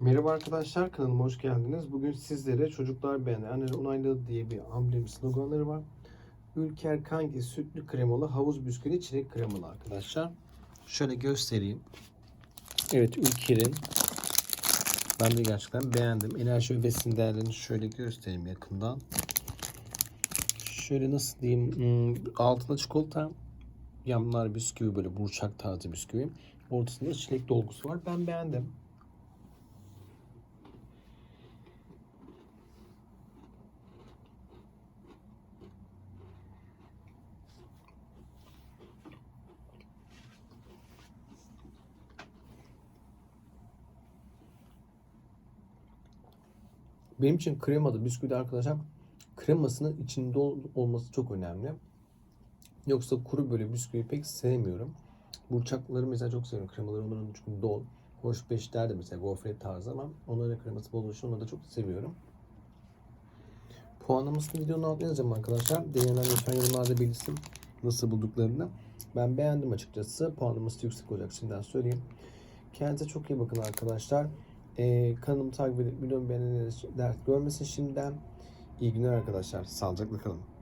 Merhaba arkadaşlar kanalıma hoş geldiniz. Bugün sizlere çocuklar beğendi, anneler onayladı diye bir amblem sloganları var. Ülker Kanki sütlü kremalı havuz bisküvili çilek kremalı arkadaşlar. Şöyle göstereyim. Evet Ülker'in ben de gerçekten beğendim. Enerji ve besin değerlerini şöyle göstereyim yakından. Şöyle nasıl diyeyim hmm, altında çikolata yanlar bisküvi böyle burçak tarzı bisküvi. Ortasında çilek dolgusu var. Ben beğendim. Benim için kremalı bisküvi arkadaşlar kremasının içinde ol- olması çok önemli. Yoksa kuru böyle bisküvi pek sevmiyorum. Burçakları mesela çok seviyorum. Kremaları onların çünkü dol. Hoş beşler de mesela gofret tarzı ama onların kreması bol oluşu onları da çok seviyorum. Puanlamasını videonun altına yazacağım arkadaşlar. Deneyenler lütfen yorumlarda belirsin nasıl bulduklarını. Ben beğendim açıkçası. Puanlaması yüksek olacak şimdiden söyleyeyim. Kendinize çok iyi bakın arkadaşlar. Ee, kanalımı takip edip videomu beğenenler dert görmesin şimdiden. İyi günler arkadaşlar. Sağlıcakla kalın.